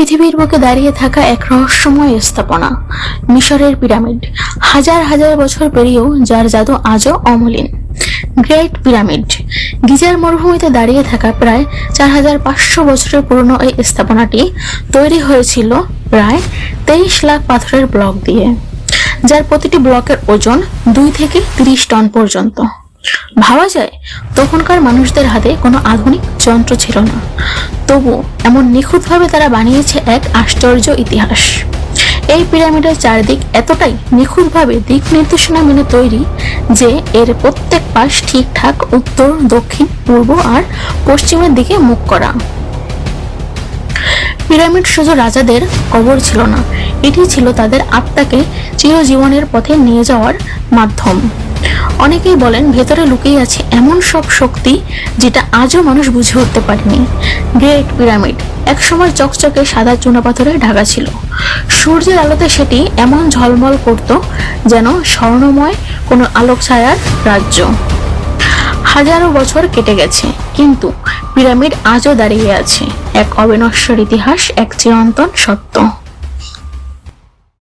পৃথিবীর বুকে দাঁড়িয়ে থাকা এক রহস্যময় স্থাপনা, মিশরের পিরামিড, হাজার হাজার বছর পেরিয়েও যার জাদু আজও অমলিন। গ্রেট পিরামিড, গিজার মরুভূমিতে দাঁড়িয়ে থাকা প্রায় চার হাজার পাঁচশো বছরের পুরনো এই স্থাপনাটি তৈরি হয়েছিল প্রায় তেইশ লাখ পাথরের ব্লক দিয়ে, যার প্রতিটি ব্লকের ওজন দুই থেকে তিরিশ টন পর্যন্ত। ভাবা যায়, তখনকার মানুষদের হাতে কোনো আধুনিক যন্ত্র ছিল না। তবু এমন নিখুঁতভাবে তারা বানিয়েছে এক আশ্চর্য ইতিহাস। এই পিরামিডের চারদিক এতটাই নিখুঁতভাবে দিক নির্দেশনা মেনে তৈরি যে এর প্রত্যেক পাশ ঠিকঠাক উত্তর, দক্ষিণ, পূর্ব আর পশ্চিমের দিকে মুখ করা। পিরামিড শুধু রাজাদের কবর ছিল না, এটি ছিল তাদের আত্মাকে চিরজীবনের পথে নিয়ে যাওয়ার মাধ্যম। অনেকেই বলেন ভেতরে লুকিয়ে আছে এমন সব শক্তি যেটা আজও মানুষ বুঝে উঠতে পারেনি। গ্রেট পিরামিড একসময় চকচকে সাদা চুনাপাথরে ঢাকা ছিল। সূর্যের আলোতে সেটি এমন ঝলমল করত যেন স্বর্ণময় কোনো আলোক ছায়ার রাজ্য। হাজারো বছর কেটে গেছে, কিন্তু পিরামিড আজও দাঁড়িয়ে আছে। এক অবিনশ্বর ইতিহাস, এক চিরন্তন সত্য।